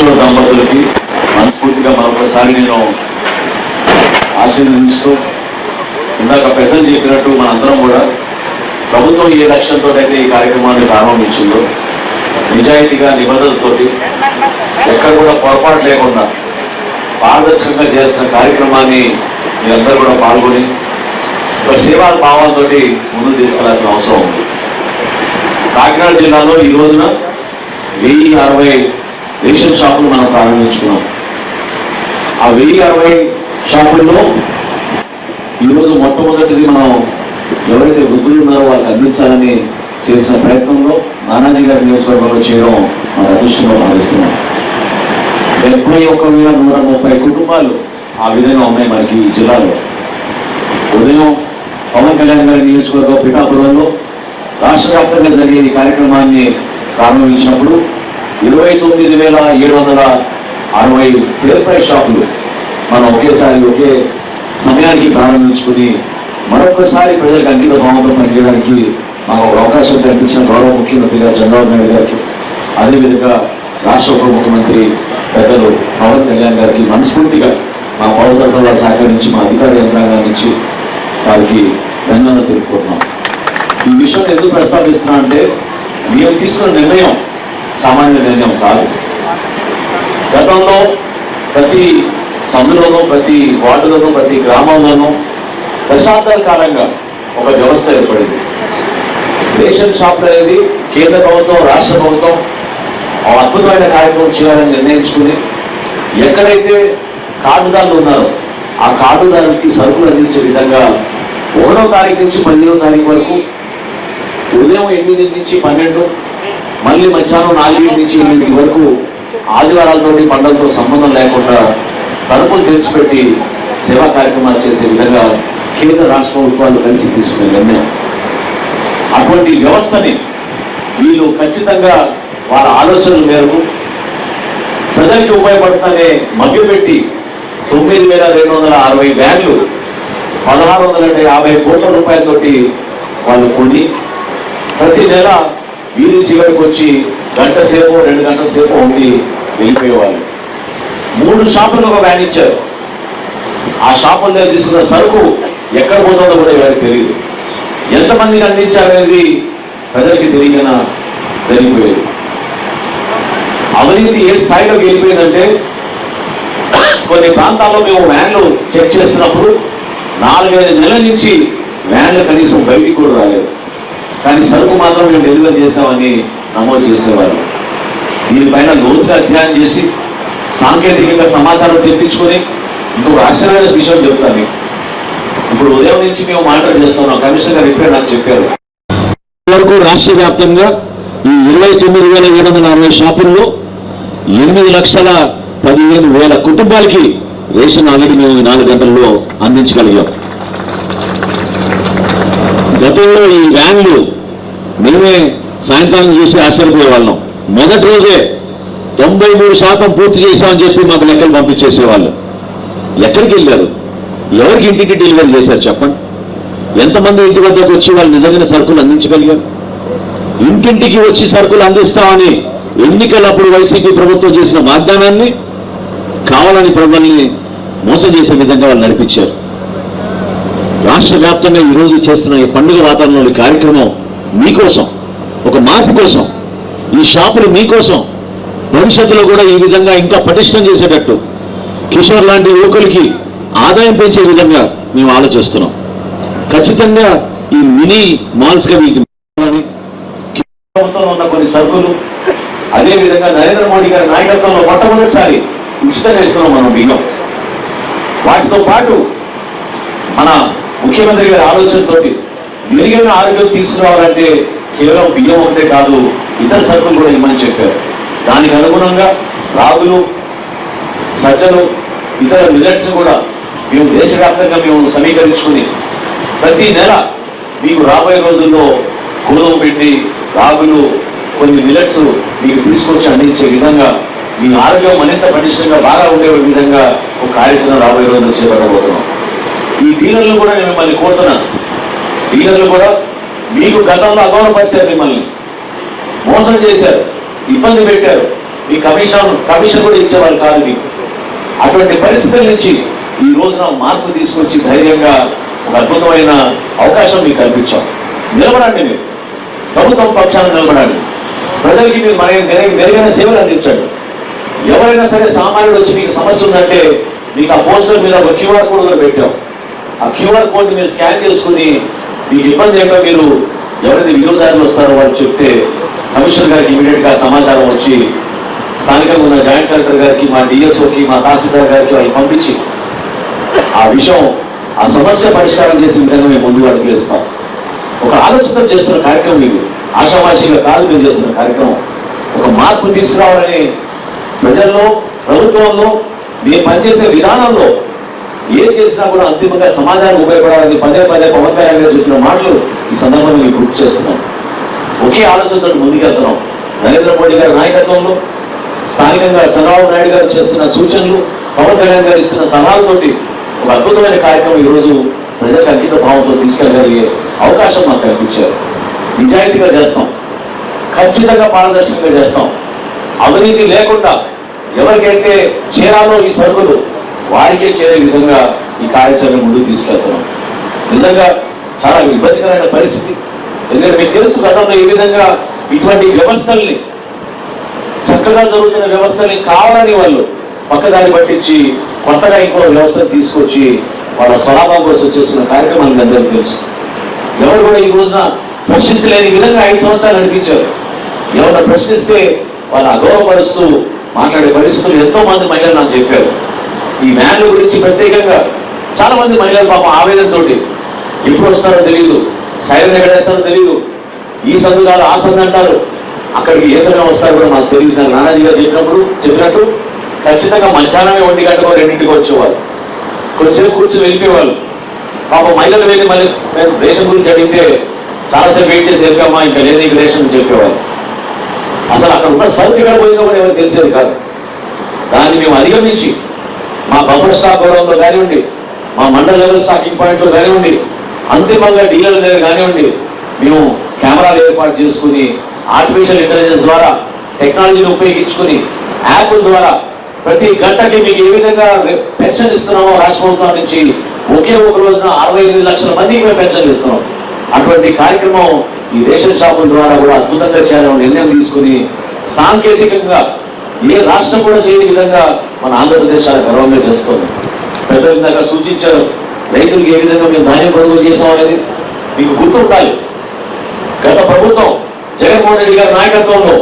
కిషోర్ దంపతులకి మనస్ఫూర్తిగా మరొకసారి నేను ఆశీర్వదిస్తూ ఇందాక పెద్దలు చెప్పినట్టు మనందరం కూడా ప్రభుత్వం ఏ లక్ష్యంతో అయితే ఈ కార్యక్రమాన్ని ప్రారంభించిందో నిజాయితీగా నిబంధనలతోటి ఎక్కడ కూడా పొరపాటు లేకుండా పారదర్శకంగా చేయాల్సిన కార్యక్రమాన్ని మీరందరూ కూడా పాల్గొని ఒక సేవా భావాలతో ముందుకు తీసుకెళ్ళాల్సిన అవసరం ఉంది. కాకినాడ జిల్లాలో ఈ రోజున వెయ్యి అరవై రేషన్ షాపులు మనం ప్రారంభించుకున్నాం. ఆ వెయ్యి అరవై షాపుల్లో ఈరోజు మొట్టమొదటిది మనం ఎవరైతే వృద్ధులు ఉన్నారో వాళ్ళకి అందించాలని చేసిన ప్రయత్నంలో నానాజీ గారి నియోజకవర్గంలో చేయడం మన అదృష్టంలో భావిస్తున్నాం. డెబ్బై ఒక వేల నూట ముప్పై కుటుంబాలు ఆ విధంగా ఉన్నాయి మనకి ఈ జిల్లాలో. ఉదయం పవన్ కళ్యాణ్ గారి నియోజకవర్గం పిఠాపురంలో రాష్ట్ర వ్యాప్తంగా జరిగే ఈ కార్యక్రమాన్ని ప్రారంభించినప్పుడు ఇరవై తొమ్మిది వేల ఏడు వందల అరవై ఫేర్ ప్రైస్ షాపులు మనం ఒకేసారి ఒకే సమయానికి ప్రారంభించుకుని మరొకసారి ప్రజలకు అంకిత భావంతో పనిచేయడానికి మాకు ఒక అవకాశం కల్పించిన గౌరవ ముఖ్యమంత్రి గారు చంద్రబాబు నాయుడు గారికి అదేవిధంగా రాష్ట్ర ఉప ముఖ్యమంత్రి పెద్దలు పవన్ కళ్యాణ్ గారికి మనస్ఫూర్తిగా మా పౌర సరఫరా శాఖ నుంచి మా అధికార యంత్రాంగం నుంచి వారికి ధన్యవాదాలు తెలుపుకుంటున్నాం. ఈ విషయం ఎందుకు ప్రస్తావిస్తున్నా అంటే మేము తీసుకున్న నిర్ణయం సామాన్య నిర్ణయం కాదు. గతంలో ప్రతి సందులోనూ ప్రతి వార్డులోనూ ప్రతి గ్రామంలోనూ దశాబ్దాల కాలంగా ఒక వ్యవస్థ ఏర్పడింది. రేషన్ షాపులు అనేది కేంద్ర ప్రభుత్వం రాష్ట్ర ప్రభుత్వం ఆ అద్భుతమైన కార్యక్రమం చేయాలని నిర్ణయించుకుని ఎక్కడైతే కార్డుదారులు ఉన్నారో ఆ కార్డుదారులకి సరుకులు అందించే విధంగా ఒకటో తారీఖు నుంచి పదిహేనో తారీఖు వరకు ఉదయం ఎనిమిది నుంచి పన్నెండు మళ్ళీ మధ్యాహ్నం నాలుగింటి నుంచి ఎనిమిది వరకు ఆదివారాలతోటి పండుగతో సంబంధం లేకుండా తలుపులు తెచ్చిపెట్టి సేవా కార్యక్రమాలు చేసే విధంగా కేంద్ర రాష్ట్ర ప్రభుత్వాలు కలిసి తీసుకునే నిర్ణయం. అటువంటి వ్యవస్థని వీళ్ళు ఖచ్చితంగా వాళ్ళ ఆలోచనల మేరకు ప్రజలకు ఉపయోగపడుతుందనే మభ్యపెట్టి తొమ్మిది వేల రెండు వందల అరవై వ్యాన్లు పదహారు వందల యాభై కోట్ల రూపాయలతోటి వాళ్ళు కొని ప్రతి నెల వీధి చివరికి వచ్చి గంట సేపు రెండు గంటల సేపు ఉండి వెళ్ళిపోయేవాళ్ళు. మూడు షాపులకు ఒక వ్యాన్ ఇచ్చారు. ఆ షాపుల దగ్గర తీసుకున్న సరుకు ఎక్కడ పోతుందో కూడా ఎవరికి తెలియదు. ఎంతమందికి అందించాలనేది ప్రజలకి తెలియన జరిగిపోయేది. అవినీతి ఏ స్థాయిలోకి వెళ్ళిపోయిందంటే కొన్ని ప్రాంతాల్లో మేము వ్యాన్లు చెక్ చేస్తున్నప్పుడు నాలుగైదు నెలల నుంచి వ్యాన్లు కనీసం బయటికి కూడా రాలేదు. కానీ సరుకు మాత్రం మేము డెలివరీ చేసామని నమోదు చేసేవారు. దీనిపైన లోతుగా అధ్యయనం చేసి సాంకేతికంగా సమాచారం తెప్పించుకొని ఇంకొక ఆశ్చర్యమైన విషయం చెప్తాను ఇప్పుడు ఉదయం నుంచి మేము మానిటర్ చేస్తున్నాం. కమిషనర్ గారు ఇప్పుడే నాకు చెప్పారు. వరకు రాష్ట్ర వ్యాప్తంగా ఈ ఇరవై తొమ్మిది వేల ఏడు వందల అరవై షాపుల్లో ఎనిమిది లక్షల పదిహేను వేల కుటుంబాలకి రేషన్ ఆల్రెడీ మేము ఈ నాలుగు గంటల్లో అందించగలిగాం. గతంలో ఈ వ్యాన్లు మేమే సాయంకాలం చూసి ఆశ్చర్యపోయేవాళ్ళం. మొదటి రోజే తొంభై మూడు శాతం పూర్తి చేశామని చెప్పి మాకు లెక్కలు పంపించేసేవాళ్ళు. ఎక్కడికి వెళ్ళారు? ఎవరికి ఇంటికి డెలివరీ చేశారు చెప్పండి. ఎంతమంది ఇంటి వద్దకు వచ్చి వాళ్ళు నిజమైన సరుకులు అందించగలిగారు? ఇంటింటికి వచ్చి సరుకులు అందిస్తామని ఎన్నికలప్పుడు వైసీపీ ప్రభుత్వం చేసిన వాగ్దానాన్ని కావాలని ప్రజల్ని మోసం చేసే విధంగా వాళ్ళు నడిపించారు. రాష్ట్ర వ్యాప్తంగా ఈరోజు చేస్తున్న ఈ పండుగ వాతావరణంలో కార్యక్రమం మీకోసం ఒక మార్పు కోసం ఈ షాపులు మీకోసం భవిష్యత్తులో కూడా ఈ విధంగా ఇంకా పటిష్టం చేసేటట్టు కిషోర్ లాంటి యువకులకి ఆదాయం పెంచే విధంగా మేము ఆలోచిస్తున్నాం. ఖచ్చితంగా ఈ మినీ మాల్స్గా మీకు ఉన్న కొన్ని సరుకులు అదేవిధంగా నరేంద్ర మోడీ గారి నాయకత్వంలో మొట్టమొదటిసారి ఉచితంగా ఇస్తున్నాం మనం బియ్యం వాటితో పాటు మన ముఖ్యమంత్రి గారి ఆలోచనతో మెరుగైన ఆరోగ్యం తీసుకురావాలంటే కేవలం బియ్యం ఒకటే కాదు ఇతర సరుకులు కూడా ఇమ్మని చెప్పారు. దానికి అనుగుణంగా రాగులు సజ్జలు ఇతర మిల్లెట్స్ కూడా మేము దేశవ్యాప్తంగా మేము సమీకరించుకుని ప్రతి నెల మీకు రాబోయే రోజుల్లో కుడుదం పెట్టి రాగులు కొన్ని మిల్లెట్స్ మీకు తీసుకొచ్చి అందించే విధంగా మీ ఆరోగ్యం మరింత పటిష్టంగా బాగా ఉండే విధంగా ఒక కార్యక్రమం రాబోయే రోజుల్లో చేపట్టబోతున్నాం. ఈ డీలర్లు కూడా నేను మిమ్మల్ని కోరుతున్నాను. డీలర్లు కూడా మీకు గతంలో అగౌరవపరిచారు మిమ్మల్ని. మోసం చేశారు. ఇబ్బంది పెట్టారు. మీ కమిషన్ కమిషన్ కూడా ఇచ్చేవాళ్ళు కాదు మీకు. అటువంటి పరిస్థితుల నుంచి ఈ రోజున మార్పు తీసుకొచ్చి ధైర్యంగా ఒక అద్భుతమైన అవకాశం మీకు కల్పించాం. నిలబడండి మీరు. ప్రభుత్వం పక్షాన నిలబడండి. ప్రజలకి మీరు మన మెరుగైన మెరుగైన సేవలు అందించండి. ఎవరైనా సరే సామాన్యుడు వచ్చి మీకు సమస్య ఉందంటే మీకు ఆ పోస్టర్ మీద ఒక క్యూఆర్ కోడ్ కూడా పెట్టాం. ఆ క్యూఆర్ కోడ్ని మీరు స్కాన్ చేసుకుని మీకు ఇబ్బంది ఏంటో మీరు ఎవరైతే వినియోగదారులు వస్తారో వాళ్ళు చెప్తే కమిషనర్ గారికి ఇమీడియట్గా సమాచారం వచ్చి స్థానికంగా ఉన్న జాయింట్ కలెక్టర్ గారికి మా డిఎస్ఓకి మా తహసీల్దార్ గారికి వాళ్ళు పంపించి ఆ విషయం ఆ సమస్య పరిష్కారం చేసే విధంగా మేము ముందుకు అడుగులేస్తాం. ఒక ఆలోచన చేస్తున్న కార్యక్రమం ఇది. ఆషామాషిగా కాదు మేము చేస్తున్న కార్యక్రమం. ఒక మార్పు తీసుకురావాలని ప్రజల్లో ప్రభుత్వంలో మేము పనిచేసే విధానంలో ఏం చేసినా కూడా అంతిమంగా సమాజానికి ఉపయోగపడాలని పదే పదే పవన్ కళ్యాణ్ గారు చెప్పిన మాటలు ఈ సందర్భంగా మీకు గుర్తు చేస్తున్నాం. ఒకే ఆలోచనతో ముందుకెళ్తున్నాం నరేంద్ర మోడీ గారి నాయకత్వంలో స్థానికంగా చంద్రబాబు నాయుడు గారు చేస్తున్న సూచనలు పవన్ కళ్యాణ్ గారు ఇస్తున్న సలహాలతోటి ఒక అద్భుతమైన కార్యక్రమం ఈరోజు ప్రజలకు అంకిత భావంతో తీసుకెళ్ళగలిగే అవకాశం మాకు కల్పించారు. నిజాయితీగా చేస్తాం. ఖచ్చితంగా పారదర్శకంగా చేస్తాం. అవినీతి లేకుండా ఎవరికైతే చేరాలో ఈ సరుకులు వారికే చేరే విధంగా ఈ కార్యాచరణ ముందుకు తీసుకెళ్తున్నాం. నిజంగా చాలా ఇబ్బందికరమైన పరిస్థితి. ఎందుకంటే మీకు తెలుసు గతంలో ఈ విధంగా ఇటువంటి వ్యవస్థల్ని చక్కగా జరుగుతున్న వ్యవస్థల్ని కావాలని వాళ్ళు పక్కదారి పట్టించి కొత్తగా ఇంకో వ్యవస్థను తీసుకొచ్చి వాళ్ళ స్వలాభం కోసం చేస్తున్న కార్యక్రమాలు మీ అందరికీ తెలుసు. ఎవరు కూడా ఈ రోజున ప్రశ్నించలేని విధంగా ఐదు సంవత్సరాలు నడిపించారు. ఎవరైనా ప్రశ్నిస్తే వాళ్ళు అగౌరవపరుస్తూ మాట్లాడే పరిస్థితులు ఎంతో మంది మహిళలు నాకు చెప్పారు. ఈ వ్యాన్ల గురించి ప్రత్యేకంగా చాలా మంది మహిళలు పాపం ఆవేదనతోటి ఎప్పుడు వస్తారో తెలియదు సైరన్ ఎక్కడ వేస్తారో తెలియదు ఈ సందు కాదు ఆ సందు అంటారు. అక్కడికి ఏ సమయం వస్తారో కూడా మాకు తెలియదు నాకు నానాజీ గారు చెప్పినప్పుడు చెప్పినట్టు ఖచ్చితంగా మధ్యాహ్నమే ఒంటి గంటకు రెండింటికి వచ్చేవాళ్ళు. కొంచెంసేపు కూర్చొని వెళ్ళిపోయేవాళ్ళు. పాపం మహిళలు వెళ్ళి మళ్ళీ మేము రేషన్ గురించి అడిగితే చాలాసేపు వెయిట్ చేసి వెళ్ళామా ఇంకా లేదు ఇంక రేషన్ చెప్పేవాళ్ళు. అసలు అక్కడ ఉన్న సరుకు ఎక్కడ పోయిందో కూడా ఎవరు తెలిసేది కాదు. దాన్ని మేము అధిగమించి మా బఫర్ స్టాక్ గౌరవంలో కానివ్వండి మా మండల లెవెల్ స్టాకింగ్ పాయింట్లో కానివ్వండి అంతిమంగా డీలర్ దగ్గర కానివ్వండి మేము కెమెరాలు ఏర్పాటు చేసుకుని ఆర్టిఫిషియల్ ఇంటెలిజెన్స్ ద్వారా టెక్నాలజీని ఉపయోగించుకుని యాప్ల ద్వారా ప్రతి గంటకి మీకు ఏ విధంగా పెన్షన్ ఇస్తున్నామో రాష్ట్ర ప్రభుత్వం నుంచి ఒకే ఒక రోజున అరవై ఎనిమిది లక్షల మందికి మేము పెన్షన్ ఇస్తున్నాం. అటువంటి కార్యక్రమం ఈ రేషన్ షాపుల ద్వారా కూడా అద్భుతంగా చేయాలని నిర్ణయం తీసుకుని సాంకేతికంగా ఏ రాష్ట్రం కూడా చేయని విధంగా మన ఆంధ్రప్రదేశ్ చాలా గర్వంగా చేస్తుంది పెద్దలు ఇందాక సూచించారు రైతులకు ఏ విధంగా మేము ధాన్యం కొనుగోలు చేసాం అనేది మీకు గుర్తుండాలి. గత ప్రభుత్వం జగన్మోహన్ రెడ్డి గారి నాయకత్వంలో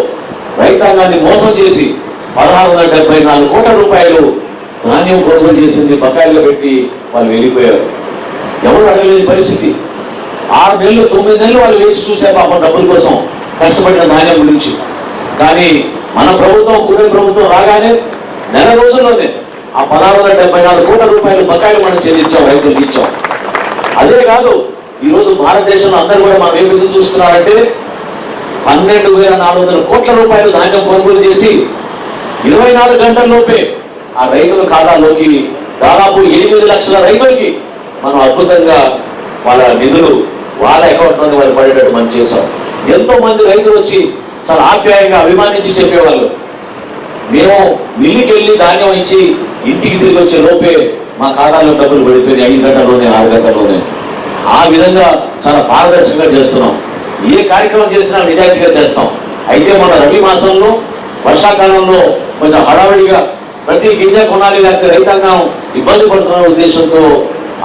రైతాంగాన్ని మోసం చేసి పదహారు వందల డెబ్బై నాలుగు కోట్ల రూపాయలు ధాన్యం కొనుగోలు చేసింది బకాయిలో పెట్టి వాళ్ళు వెళ్ళిపోయారు. ఎవరు అడగలేని పరిస్థితి. ఆరు నెలలు తొమ్మిది నెలలు వాళ్ళు వేచి చూసే పాపం డబ్బుల కోసం కష్టపడిన ధాన్యం గురించి. కానీ మన ప్రభుత్వం కూడే ప్రభుత్వం రాగానే నెల రోజుల్లోనే ఆ పదహారు వందల డెబ్బై నాలుగు కోట్ల రూపాయలు బకాయిలు మనం చెల్లించాం రైతులకు ఇచ్చాం అదే కాదు ఈ రోజు భారతదేశంలో అందరూ కూడా మనం ఏం ఎదురు చూస్తున్నారంటే పన్నెండు వేల నాలుగు వందల కోట్ల రూపాయలు ధాన్యం కొనుగోలు చేసి ఇరవై నాలుగు గంటల్లోపే ఆ రైతుల ఖాతాలోకి దాదాపు ఎనిమిది లక్షల రైతులకి మనం అద్భుతంగా వాళ్ళ నిధులు వాళ్ళ అకౌంట్ నుండి వాళ్ళు పడేటట్టు మనం చేసాం ఎంతో మంది రైతులు వచ్చి చాలా ఆప్యాయంగా అభిమానించి చెప్పేవాళ్ళు. మేము మిల్లుకి వెళ్ళి ధాన్యం ఇచ్చి ఇంటికి తిరిగి వచ్చే లోపే మా ఖాతాలో డబ్బులు పడిపోయి ఐదు గంటల్లోనే ఆరు గంటల్లోనే. ఆ విధంగా చాలా పారదర్శకంగా చేస్తున్నాం. ఏ కార్యక్రమం చేసినా నిజాయితీగా చేస్తాం. అయితే మన రవి మాసంలో వర్షాకాలంలో కొంచెం హడావిడిగా ప్రతి గింజ కొనాలి లేకపోతే రైతాంగం ఇబ్బంది పడుతున్న ఉద్దేశంతో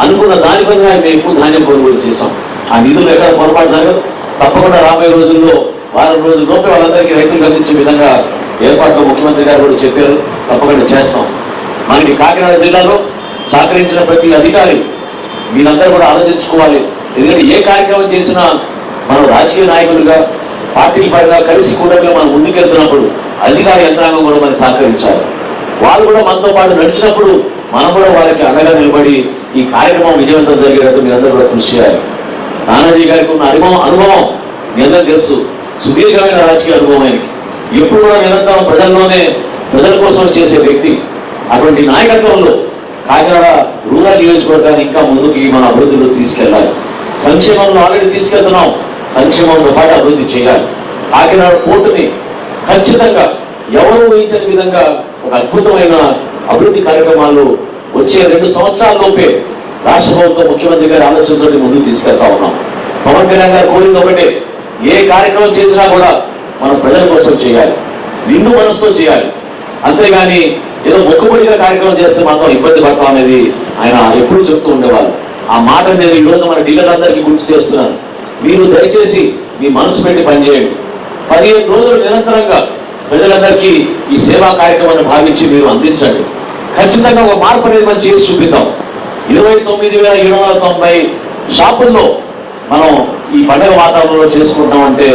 అనుకున్న దానిపైన మేము ఎక్కువ ధాన్యం కొనుగోలు చేసాం ఆ నిధులు ఎక్కడ పొరపాటు తప్పకుండా రాబోయే రోజుల్లో వారం రోజుల లోపే వాళ్ళందరికీ రైతులు అందించే విధంగా ఏర్పాట్లు ముఖ్యమంత్రి గారు కూడా చెప్పారు. తప్పకుండా చేస్తాం. మనకి కాకినాడ జిల్లాలో సహకరించిన ప్రతి అధికారి వీళ్ళందరూ కూడా ఆలోచించుకోవాలి. ఎందుకంటే ఏ కార్యక్రమం చేసినా మనం రాజకీయ నాయకులుగా పార్టీల పరంగా కలిసి కూడా మనం ముందుకెళ్తున్నప్పుడు అధికార యంత్రాంగం కూడా మనకి సహకరించాలి. వాళ్ళు కూడా మనతో పాటు నడిచినప్పుడు మనం కూడా వాళ్ళకి అండగా నిలబడి ఈ కార్యక్రమం విజయవంతం జరిగేటట్టు మీరందరూ కూడా కృషి చేయాలి. నానాజీ గారికి ఉన్న అనుభవం అనుభవం మీ అందరూ తెలుసు. సుదీర్ఘమైన రాజకీయ అనుభవం ఆయనకి. ఎప్పుడు కూడా నిరంతరం ప్రజల్లోనే ప్రజల కోసం చేసే వ్యక్తి. అటువంటి నాయకత్వంలో కాకినాడ రూరల్ నియోజకవర్గాన్ని ఇంకా ముందుకి మన అభివృద్ధిలో తీసుకెళ్ళాలి. సంక్షేమంలో ఆల్రెడీ తీసుకెళ్తున్నాం. సంక్షేమంతో పాటు అభివృద్ధి చేయాలి. కాకినాడ పోర్టుని ఖచ్చితంగా ఎవరు ఊహించని విధంగా ఒక అద్భుతమైన అభివృద్ధి కార్యక్రమాలు వచ్చే రెండు సంవత్సరాలలోపే రాష్ట్ర ప్రభుత్వం ముఖ్యమంత్రి గారి ఆలోచనతో ముందుకు తీసుకెళ్తా ఉన్నాం. పవన్ కళ్యాణ్ గారు కోరింది ఒకటే ఏ కార్యక్రమం చేసినా కూడా మనం ప్రజల కోసం చేయాలి. నిండు మనసుతో చేయాలి. అంతేగాని ఏదో మొక్కుబడిగా కార్యక్రమం చేస్తే మాత్రం ఇబ్బంది పడతాం అనేది ఆయన ఎప్పుడు చెప్తూ ఉండేవాళ్ళు. ఆ మాట నేను ఈరోజు రోజు మన డీలర్లందరికీ గుర్తు చేస్తున్నాను. మీరు దయచేసి మీ మనసు పెట్టి పనిచేయండి. పదిహేను రోజులు నిరంతరంగా ప్రజలందరికీ ఈ సేవా కార్యక్రమాన్ని భావించి మీరు అందించండి. ఖచ్చితంగా ఒక మార్పు అనేది మనం చేసి చూపిద్దాం. ఇరవై తొమ్మిది వేల ఏడు వందల తొంభై షాపుల్లో మనం ఈ పండగ వాతావరణంలో చేసుకుంటామంటే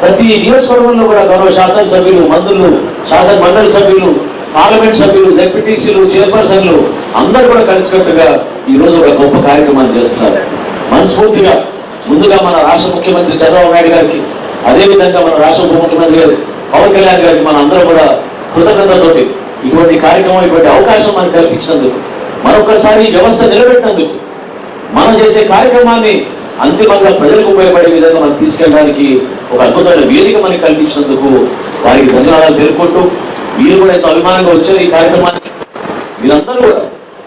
ప్రతి నియోజకవర్గంలో కూడా గౌరవ శాసనసభ్యులు మంత్రులు శాసన మండలి సభ్యులు పార్లమెంట్ సభ్యులు డెప్యూటీసీలు చైర్పర్సన్లు అందరూ కూడా కలిసికట్టుగా ఈ రోజు ఒక గొప్ప కార్యక్రమాన్ని చేస్తున్నారు. మనస్ఫూర్తిగా ముందుగా మన రాష్ట్ర ముఖ్యమంత్రి చంద్రబాబు నాయుడు గారికి అదేవిధంగా మన రాష్ట్ర ఉప ముఖ్యమంత్రి గారు పవన్ కళ్యాణ్ గారికి మన అందరూ కూడా కృతజ్ఞతతోటి ఇటువంటి కార్యక్రమం ఇటువంటి అవకాశం మనకు కల్పించినందుకు మరొకసారి వ్యవస్థ నిలబెట్టినందుకు మనం చేసే కార్యక్రమాన్ని అంతిమంగా ప్రజలకు ఉపయోగపడే విధంగా మనం తీసుకెళ్ళడానికి ఒక అద్భుతమైన వేదిక మనకి కల్పించినందుకు వారికి ధన్యవాదాలు తెలుపుకుంటూ మీరు కూడా ఎంతో అభిమానంగా వచ్చారు ఈ కార్యక్రమానికి. మీరందరూ కూడా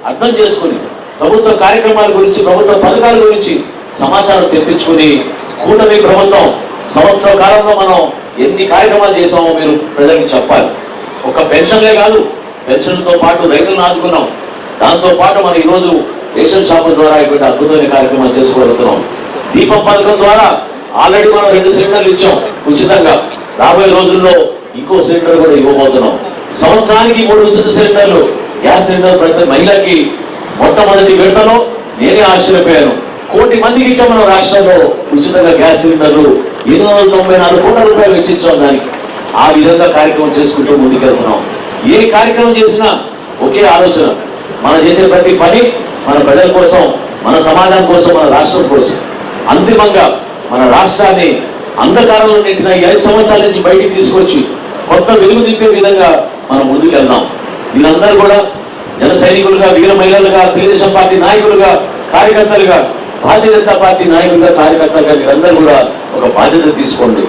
అర్థం చేసుకుని ప్రభుత్వ కార్యక్రమాల గురించి ప్రభుత్వ పథకాల గురించి సమాచారం తెప్పించుకుని కూటమి ప్రభుత్వం సంవత్సర కాలంలో మనం ఎన్ని కార్యక్రమాలు చేసామో మీరు ప్రజలకు చెప్పాలి. ఒక పెన్షన్లే కాదు పెన్షన్తో పాటు రైతులను ఆదుకున్నాం. దాంతో పాటు మనం ఈరోజు రేషన్ షాపుల ద్వారా ఇటువంటి అద్భుతమైన కార్యక్రమాలు చేసుకోగలుగుతున్నాం. దీపం పథకం ద్వారా ఆల్రెడీ మనం రెండు సిలిండర్లు ఇచ్చాం. ఉచితంగా. రాబోయే రోజుల్లో ఇంకో సిలిండర్ కూడా ఇవ్వబోతున్నాం. సంవత్సరానికి మూడు ఉచిత సిలిండర్లు. గ్యాస్ సిలిండర్ ప్రతి మహిళకి మొట్టమొదటి విడతలో నేనే ఆశ్చర్యపోయాను. కోటి మందికి ఇచ్చాం మనం రాష్ట్రంలో ఉచితంగా గ్యాస్ సిలిండర్లు. ఎనిమిది వందల తొంభై నాలుగు కోట్ల రూపాయలు వెచ్చించాం దానికి. ఆ విధంగా కార్యక్రమం చేసుకుంటూ ముందుకెళ్తున్నాం. ఏ కార్యక్రమం చేసినా ఒకే ఆలోచన. మనం చేసే ప్రతి పని మన ప్రజల కోసం మన సమాజం కోసం మన రాష్ట్రం కోసం. అంతిమంగా మన రాష్ట్రాన్ని అంధకారంలో నెట్టిన ఐదు సంవత్సరాల నుంచి బయటికి తీసుకొచ్చి కొత్త వెలుగు దింపే విధంగా మనం ముందుకెళ్దాం. వీళ్ళందరూ కూడా జన సైనికులుగా వీర మహిళలుగా తెలుగుదేశం పార్టీ నాయకులుగా కార్యకర్తలుగా భారతీయ జనతా పార్టీ నాయకులుగా కార్యకర్తలుగా మీరందరూ కూడా ఒక బాధ్యత తీసుకోండి.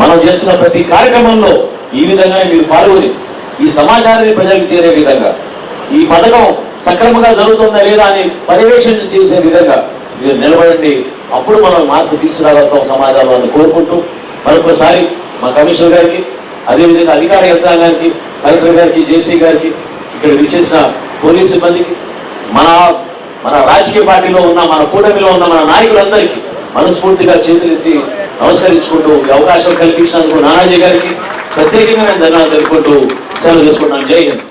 మనం చేస్తున్న ప్రతి కార్యక్రమంలో ఈ విధంగా మీరు పాల్గొని ఈ సమాచారాన్ని ప్రజలకు చేరే విధంగా ఈ పథకం సక్రమంగా జరుగుతుందా లేదా అని పర్యవేక్షణ చేసే విధంగా మీరు నిలబడండి. అప్పుడు మనం మార్పు తీసుకురాగలుగుతాం సమాజంలో అని కోరుకుంటూ మరొకసారి మా కమిషనర్ గారికి అదేవిధంగా అధికార యంత్రాంగానికి కలెక్టర్ గారికి జేసీ గారికి ఇక్కడ విచ్చేసిన పోలీస్ సిబ్బందికి మన మన రాజకీయ పార్టీలో ఉన్న మన కూటమిలో ఉన్న మన నాయకులందరికీ మనస్ఫూర్తిగా చేతులెత్తి నమస్కరించుకుంటూ ఈ అవకాశం కల్పించినందుకు నానాజీ గారికి ప్రత్యేకంగా నేను ధన్యవాదాలు తెలుపుకుంటూ సెలవు చేసుకుంటాను జై హింద్.